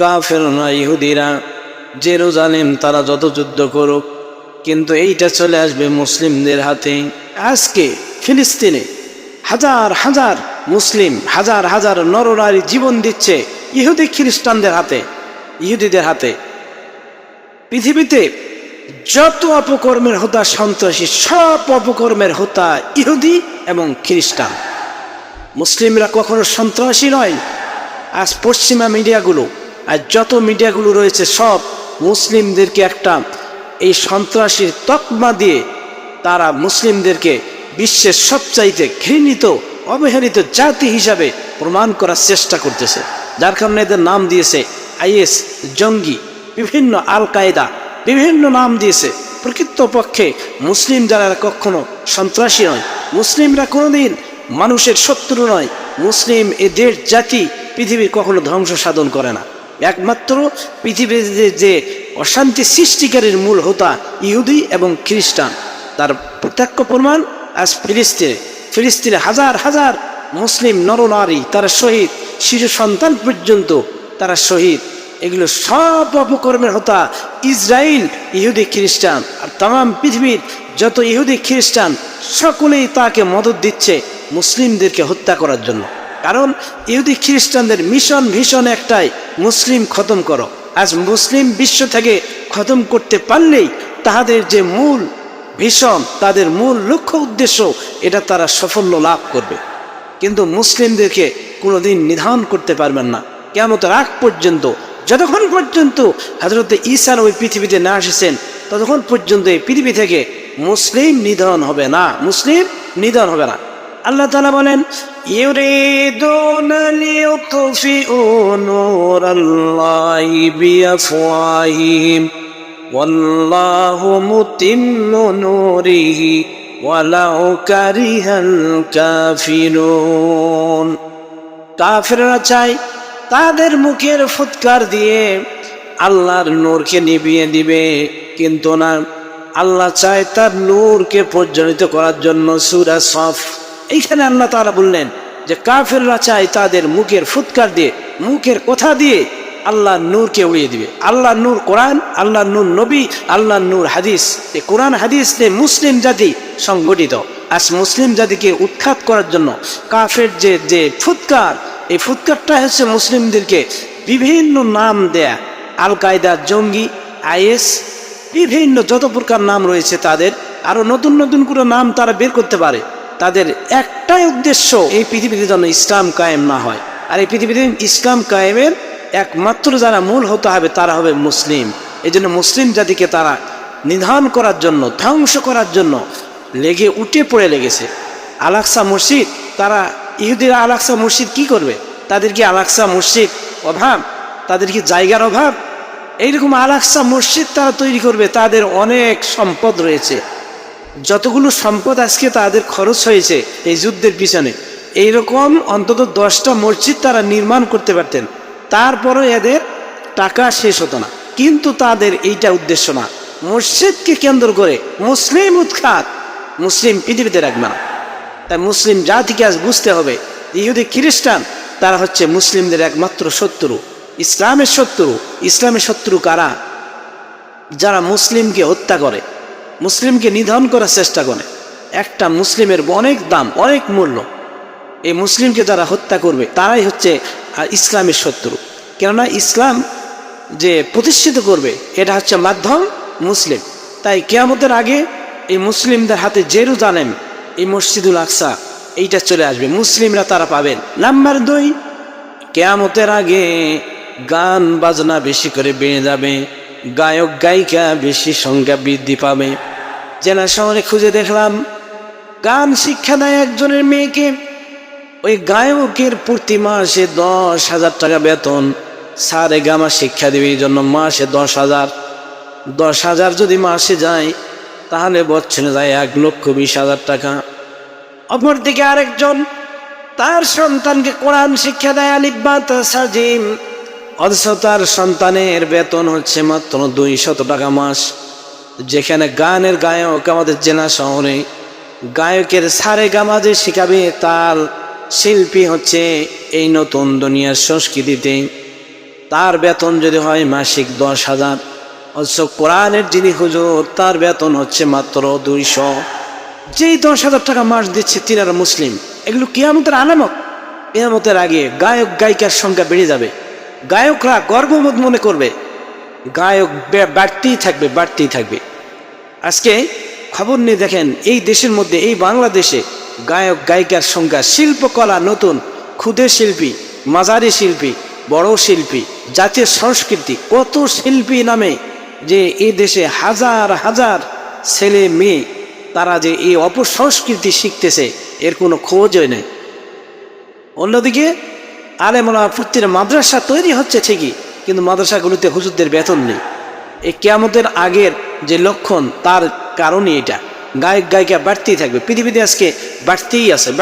কাফেরনা ইহুদিরা। জেরুজালেম তারা যত যুদ্ধ করুক, কিন্তু এইটা চলে আসবে মুসলিমদের হাতে। আজকে ফিলিস্তিনে হাজার হাজার মুসলিম, হাজার হাজার নরনারী জীবন দিচ্ছে ইহুদি খ্রিস্টানদের হাতে, ইহুদিদের হাতে। পৃথিবীতে যত অপকর্মের হোতা সন্ত্রাসী, সব অপকর্মের হোতা ইহুদি এবং খ্রিস্টান। মুসলিমরা কখনো সন্ত্রাসী নয়। আজ পশ্চিমা মিডিয়াগুলো আর যত মিডিয়াগুলো রয়েছে, সব মুসলিমদেরকে একটা এই সন্ত্রাসীর তকমা দিয়ে তারা মুসলিমদেরকে বিশ্বের সবচাইতে ঘৃণিত, অবহেলিত জাতি হিসাবে প্রমাণ করার চেষ্টা করতেছে। যার কারণে এদের নাম দিয়েছে আইএস, জঙ্গি, বিভিন্ন আল কায়দা, বিভিন্ন নাম দিয়েছে। প্রকৃতপক্ষে মুসলিম যারা কখনো সন্ত্রাসী নয়। মুসলিমরা কোনোদিন মানুষের শত্রু নয়। মুসলিম এ দেশ জাতি পৃথিবীর কখনো ধ্বংস সাধন করে না। একমাত্র পৃথিবীতে যে অশান্তি সৃষ্টিকারীর মূল হোতা ইহুদি এবং খ্রিস্টান। তার প্রত্যক্ষ প্রমাণ আজ ফিলিস্তিনে। ফিলিস্তিনে হাজার হাজার মুসলিম নরনারী তারা শহীদ। শিশু সন্তান পর্যন্ত তারা শহীদ। এগুলো সব অপকর্মের হতা ইসরায়েল ইহুদি খ্রিস্টান। আর তাম পৃথিবীর যত ইহুদি খ্রিস্টান, সকলেই তাকে মদত দিচ্ছে মুসলিমদেরকে হত্যা করার জন্য। কারণ ইহুদি খ্রিস্টানদের মিশন ভীষণ একটাই, মুসলিম খতম করো। আজ মুসলিম বিশ্ব থেকে খতম করতে পারলেই তাহাদের যে মূল ভীষণ তাদের মূল লক্ষ্য উদ্দেশ্য, এটা তারা সাফল্য লাভ করবে। কিন্তু মুসলিমদেরকে কোনোদিন নিধান করতে পারবেন না। কেমন রাগ পর্যন্ত, যতক্ষণ পর্যন্ত হাজরতে ঈসার ওই পৃথিবীতে না এসেছেন, ততক্ষণ পর্যন্ত এই পৃথিবী থেকে মুসলিম নিধন হবে না। মুসলিম নিধন হবে না। আল্লাহ তালা বলেন يريدون ليطفئوا نور الله بأفواههم والله متم نوره ولو كره الكافرون কাফেররা চায় তাদের মুখের ফুৎকার দিয়ে আল্লাহর নূরকে নিভিয়ে দিবে কিন্তু না আল্লাহ চায় তার নূরকে প্রজ্বলিত করার জন্য সুরা সফ এইখানে আল্লাহ তারা বললেন যে কাফেররা চায় তাদের মুখের ফুৎকার দিয়ে, মুখের কথা দিয়ে আল্লাহ নূরকে উড়িয়ে দিবে। আল্লাহ নূর কোরআন আল্লাহ নূর নবী আল্লাহ নূর হাদিস। এই কোরআন, হাদিস নিয়ে মুসলিম জাতি সংগঠিত। আজ মুসলিম জাতিকে উৎখাত করার জন্য কাফের যে যে ফুৎকার, এই ফুৎকারটা হচ্ছে মুসলিমদেরকে বিভিন্ন নাম দেয়া। আল কায়দা, জঙ্গি, আইএস, বিভিন্ন যত প্রকার নাম রয়েছে তাদের আরও নতুন নতুন করে নাম তারা বের করতে পারে। তাদের একটাই উদ্দেশ্য এই পৃথিবীতে যেন ইসলাম কায়েম না হয়। আর এই পৃথিবীতে ইসলাম কায়েমের একমাত্র যারা মূল হতে হবে, তারা হবে মুসলিম। এই জন্য মুসলিম জাতিকে তারা নিধান করার জন্য, ধ্বংস করার জন্য লেগে উঠে পড়ে লেগেছে। আলাক্সা মসজিদ তারা ইহুদিরা আলাক্সা মসজিদ কি করবে? তাদের কি আলাক্সা মসজিদ অভাব? তাদের কি জায়গার অভাব? এইরকম আলাক্সা মসজিদ তারা তৈরি করবে, তাদের অনেক সম্পদ রয়েছে। যতগুলো সম্পদ আজকে তাদের খরচ হয়েছে এই যুদ্ধের পিছনে, এইরকম অন্তত দশটা মসজিদ তারা নির্মাণ করতে পারতেন। তারপরও এদের টাকা শেষ হতো না। কিন্তু তাদের এইটা উদ্দেশ্য না। মসজিদকে কেন্দ্র করে মুসলিম উৎখাত, মুসলিম পৃথিবীতে রাখবে না। তাই মুসলিম জাতিকে আজ বুঝতে হবে, ইহুদি খ্রিস্টান, তারা হচ্ছে মুসলিমদের একমাত্র শত্রু। ইসলামের শত্রু ইসলামের শত্রু কারা? যারা মুসলিমকে হত্যা করে। মুসলিমকে নিধন করার চেষ্টা করে। একটা মুসলিমের অনেক দাম, অনেক মূল্য। এই মুসলিমকে যারা হত্যা করবে, তারাই হচ্ছে ইসলামের শত্রু। কেননা ইসলাম যে প্রতিষ্ঠিত করবে, এটা হচ্ছে মাধ্যম মুসলিম। তাই কেয়ামতের আগে এই মুসলিমদের হাতে জেরুজালেম, এই মসজিদুল আকসা, এইটা চলে আসবে। মুসলিমরা তারা পাবেন। নাম্বার দুই, কেয়ামতের আগে গান বাজনা বেশি করে বেড়ে যাবে গায়ক গায়িকা বেশি সংখ্যা বৃদ্ধি পাবে। জেলা শহরে খুঁজে দেখলাম, গান শিক্ষা দেয় একজনের মেয়েকে। ওই গায়কের প্রতি মাসে দশ হাজার টাকা বেতন। সারে গামা শিক্ষা দেবে এই জন্য মাসে দশ হাজার। দশ হাজার যদি মাসে যায়, তাহলে বছরে যায় এক লক্ষ বিশ হাজার টাকা। অপরদিকে আরেকজন, তার সন্তানকে কোরআন শিক্ষা দেয় আলিব্বাত সাজিম। অথচ তার সন্তানের বেতন হচ্ছে মাত্র দুই শত টাকা মাস। যেখানে গানের গায়ক আমাদের জেলা শহরে, গায়কের সারে গামাজে শিখাবে তার শিল্পী হচ্ছে এই নতুন দুনিয়ার সংস্কৃতিতে। তার বেতন যদি হয় মাসিক দশ হাজার, অথচ কোরআনের যিনি হুজুর, তার বেতন হচ্ছে মাত্র দুইশো। যেই দশ হাজার টাকা মাস দিচ্ছে তিনারা মুসলিম, এগুলো কিয়ামতের আলামত। কিয়ামতের আগে গায়ক, গায়িকার সংখ্যা বেড়ে যাবে। গায়করা গর্ববোধ মনে করবে গায়ক বাড়তেই থাকবে বাড়তেই থাকবে। আজকে খবর নিয়ে দেখেন, এই দেশের মধ্যে, এই বাংলাদেশে গায়ক, গায়িকার সংখ্যা, শিল্পকলা নতুন, ক্ষুদে শিল্পী, মাঝারি শিল্পী, বড় শিল্পী, জাতীয় সংস্কৃতি, কত শিল্পী নামে যে এই দেশে হাজার হাজার ছেলে মেয়ে, তারা যে এই অপসংস্কৃতি শিখতেছে, এর কোনো খোঁজই নেই। অন্যদিকে, আলেমলা প্রতিটা মাদ্রাসা তৈরি হচ্ছে ঠিকই কিন্তু মাদ্রাসাগুলিতে হুজুরদের বেতন নেই। এই কেয়ামতের আগের যে লক্ষণ, তার কারণই এটা। গায়ক, গায়িকা বাড়তেই থাকবে। পৃথিবীতে আজকে বাড়তেই আছে।